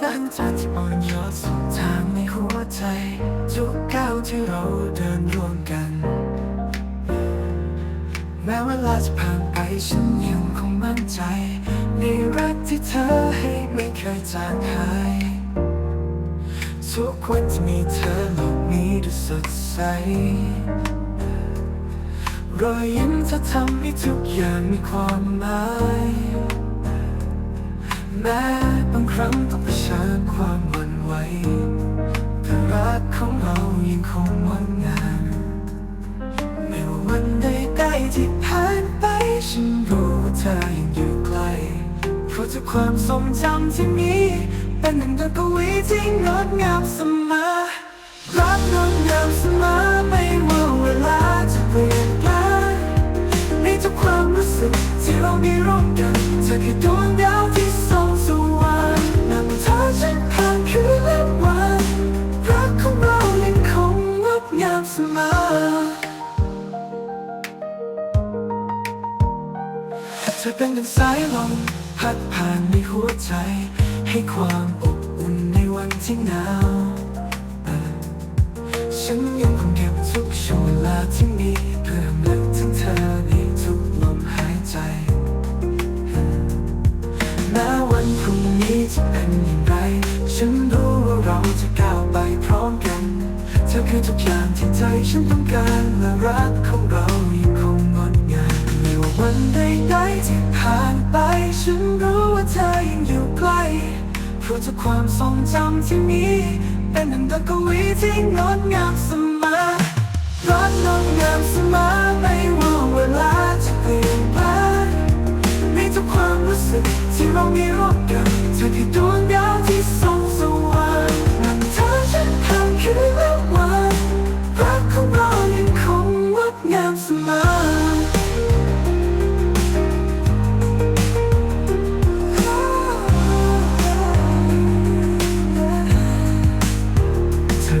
แสงจันทร์ที่อ่อนโยนสุดทางในหัวใจ ทุกก้าวที่เราเดินร่วมกัน แม้เวลาจะผ่านไปฉันยังคงมั่นใจ ในรักที่เธอให้ไม่เคยจางหาย ทุกวันที่มีเธอโลกนี้ดูสดใสรอยยิ้มเธอทำให้ทุกอย่างมีความหมายแม้บางครั้งต้องเผ ชิญความหวั่นไหวแต่รักของเรายังคงงดงามไม่ว่าวันใดๆที่ผ่านไป ฉันรู้ว่าเธอยังอยู่ไกล เพราะทุกความทรงจำที่มี เป็นหนึ่งเดียวกวีที่งดงามเสมอ รักงดงามเสมอไม่ว่าเวลาจะเปลี่ยนแปลงในทุกความรู้สึกที่เรามีร่วมกัน เธอเป็นดังสายลมพัดผ่านในหัวใจ ให้ความอบอุ่นในวันที่หนาวฉันยังคงเก็บทุกช่วงเวลาที่มีเพื่อรำลึกถึงเธอในทุกลมหายใจแม้วันพรุ่งนี้จะเป็นอย่างไร ฉันรู้ว่าเราจะก้าวไปพร้อมกัน เธอคือทุกอย่างที่ใจฉันต้องการและรักของเรายั วันใดๆที่ผ่านไป ฉันรู้ว่าเธอยังอยู่ใกล้เพราะทุกความทรงจำที่มี เป็นหนึ่งดียวกวีที่งดงามเสมอรักงดงามเสมอไม่ว่าเวลาจะเปลี่ยนแปลงในทุกความรู้สึกที่เรามีร่วมกันเธอคือดวงดาว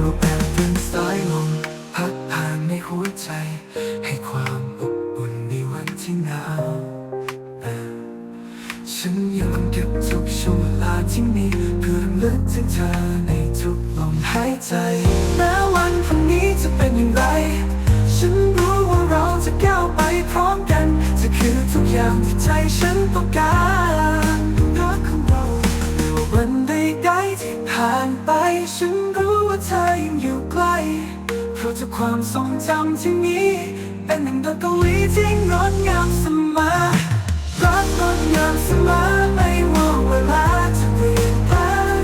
เธอแปลเป็นสายลมพัดผ่านในหัวใจ ให้ความอบอุ่นในวันที่หนาวฉันยังเก็บทุกช่วงเวลาที่มีเพื่อรำลึกถึงเธอในทุกลมหายใจแม้วันพรุ่งนี้จะเป็นอย่างไร ฉันรู้ว่าเราจะก้าวไปพร้อมกันเธอคือทุกอย่างที่ใจฉันต้องการ ทุกความทรงจำที่มีเป็นหนึ่งเดียวกวีที่งดงามเสมอรักงดงามเสมอไม่ว่าเวลาจะเปลี่ยนแปลง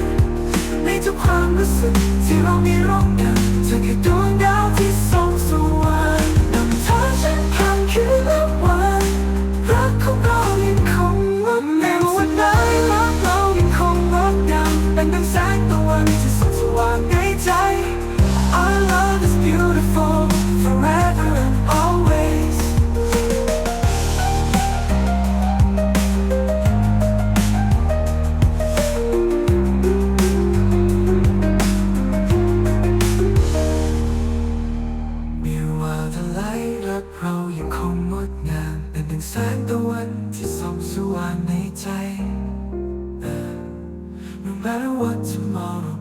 ในทุกความรู้สึกที่เรามีร่วมกันเธอคือดวงามเป็นดังแสงตะวันที่ส่องสว่างในใจ No matter what tomorrow